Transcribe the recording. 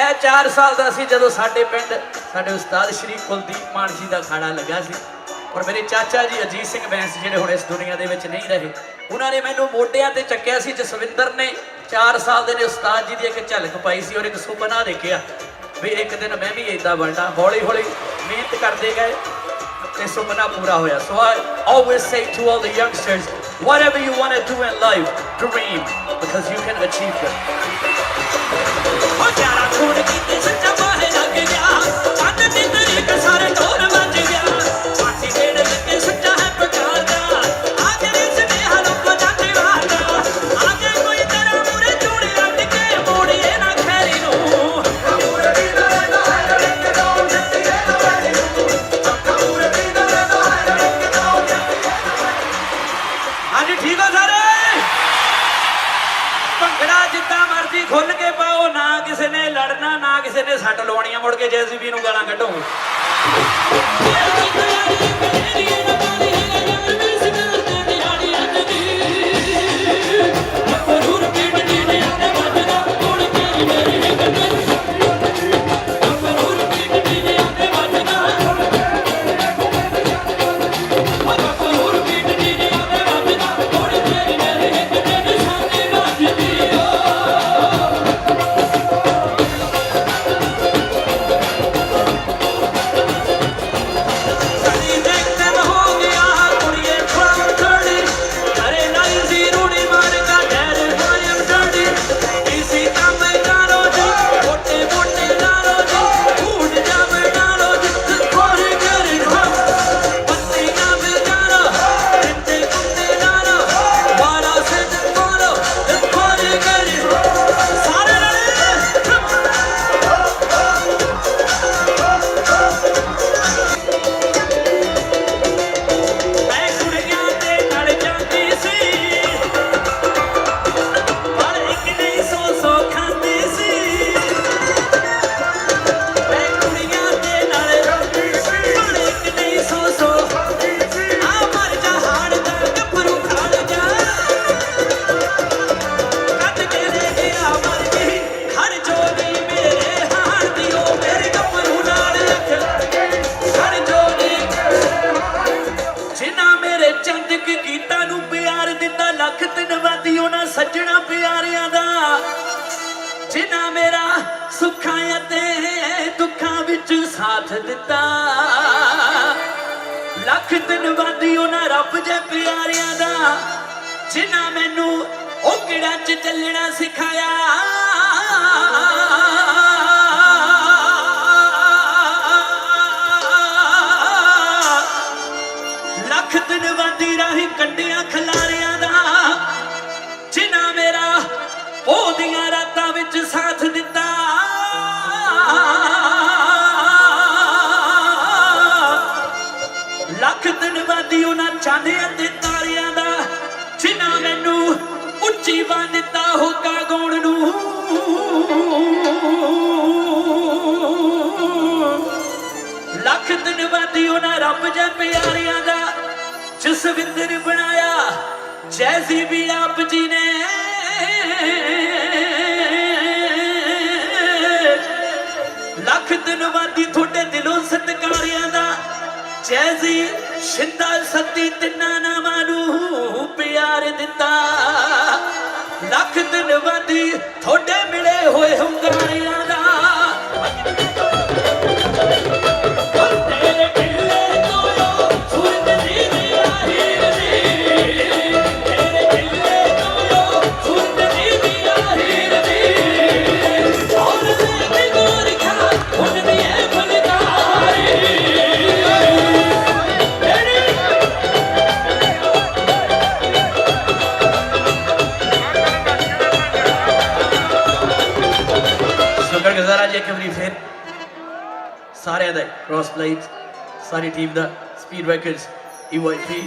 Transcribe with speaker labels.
Speaker 1: ਮੈਂ 4 ਸਾਲ ਦਾ ਸੀ ਜਦੋਂ ਸਾਡੇ ਪਿੰਡ, ਸਾਡੇ ਉਸਤਾਦ ਸ਼੍ਰੀ ਕੁਲਦੀਪ ਮਾਨ ਜੀ ਦਾ ਖਾੜਾ ਲੱਗਾ ਸੀ। ਔਰ ਮੇਰੇ ਚਾਚਾ ਜੀ ਅਜੀਤ ਸਿੰਘ ਬੈਂਸ ਜਿਹੜੇ ਹੁਣ ਇਸ ਦੁਨੀਆ ਦੇ ਵਿੱਚ ਨਹੀਂ ਰਹੇ, ਉਹਨਾਂ ਨੇ ਮੈਨੂੰ ਮੋਢਿਆਂ ਤੇ ਚੱਕਿਆ ਸੀ, ਜਸਵਿੰਦਰ ਨੇ 4 ਸਾਲ ਦੇ ਨੇ ਉਸਤਾਦ ਜੀ ਦੀ ਇੱਕ ਝਲਕ ਪਾਈ ਸੀ ਔਰ ਇੱਕ ਸੁਪਨਾ ਦੇਖਿਆ ਵੀ ਇੱਕ ਦਿਨ ਮੈਂ ਵੀ ਇਦਾਂ ਬਣਨਾ ਹੌਲੀ ਹੌਲੀ ਮਿਹਨਤ ਕਰਦੇ ਗਏ ਤੇ ਸੁਪਨਾ ਪੂਰਾ ਹੋਇਆ। So I always say to all the youngsters, whatever you want to do in life, dream, because you can achieve it ਹੋ ਠੀਕ ਹੋ ਸਾਰੇ ਭੰਗੜਾ ਜਿੱਦਾਂ ਮਰਜ਼ੀ ਖੁੱਲ ਕੇ ਪਾਓ, ਨਾ ਕਿਸੇ ਨੇ ਲੜਨਾ, ਨਾ ਕਿਸੇ ਨੇ ਸੱਟ ਲਵਾਉਣੀਆਂ ਮੁੜ ਕੇ ਜੈਸੀਬੀ ਨੂੰ ਗਾਲਾਂ ਕੱਢੋ ਜਿਨ੍ਹਾਂ ਮੇਰਾ ਸੁੱਖਾਂ ਅਤੇ ਦੁੱਖਾਂ ਵਿੱਚ ਸਾਥ ਦਿੱਤਾ। ਲੱਖ ਧੰਨਵਾਦੀ ਉਹਨਾਂ ਰੱਬ ਜੇ ਪਿਆਰਿਆਂ ਦਾ, ਜਿਨ੍ਹਾਂ ਮੈਨੂੰ ਉਹ ਕਿਹੜਾ ਚ ਚੱਲਣਾ ਸਿਖਾਇਆ। ਪੋਦੀਆਂ ਰਾਤਾਂ ਵਿੱਚ ਸਾਥ ਦਿੱਤਾ। ਲੱਖ ਧੰਨਵਾਦੀ ਉਹਨਾਂ ਚਾਂਦਿਆਂ ਤੇ ਤਾਰਿਆਂ ਦਾ ਜਿਨ੍ਹਾਂ ਮੈਨੂੰ ਉੱਚੀ ਬਾਂ ਦਿੱਤਾ ਹੋਕਾ ਗਾਉਣ ਨੂੰ। ਲੱਖ ਧੰਨਵਾਦੀ ਉਹਨਾਂ ਰੱਬ ਜੇ ਪਿਆਰਿਆਂ ਦਾ ਜਸਵਿੰਦਰ ਬਣਾਇਆ ਜੈਸੀ ਵੀ ਆਪ ਜੀ ਨੇ। ਜੈਸੀ ਸ਼ਿੰਦਾ ਸਤੀ ਤਿੰਨਾਂ ਨਾਮਾਂ ਨੂੰ ਪਿਆਰ ਦਿੱਤਾ। ਲੱਖ ਧੰਨਵਾਦੀ ਤੁਹਾਡੇ ਇੱਕ ਵਾਰੀ ਫਿਰ ਸਾਰਿਆਂ ਦਾ ਕ੍ਰਾਸ ਪਲਾਈਟ ਸਾਰੀ ਟੀਮ ਦਾ ਸਪੀਡ ਰੈਕਰਡਸ ਈਵਾਈਪੀ